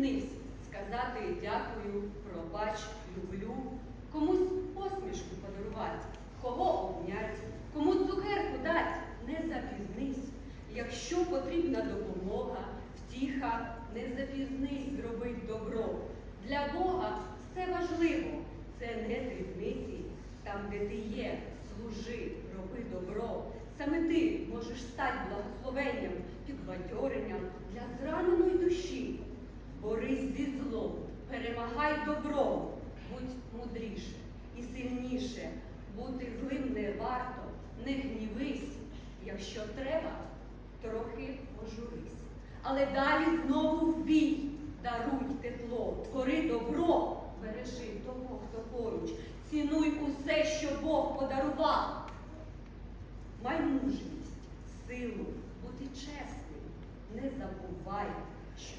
зіткнився, сказати дякую, пробач, люблю, комусь посмішку подарувати, кого обнять, кому цукерку дать, не запізнись. Якщо потрібна допомога, втіха, не запізнись, зробить добро. Для Бога все важливо, це не дрібниці. Там, де ти є, служи, роби добро. Саме ти можеш стати благословенням, підбадьоренням для зраненої душі. Перемагай добром, будь мудріше і сильніше. Бути злим не варто, не гнівись. Якщо треба, трохи пожурись. Але далі знову в бій. Даруй тепло, твори добро, бережи того, хто поруч, цінуй усе, що Бог подарував. Май мужність, силу, бути чесним. Не забувай, що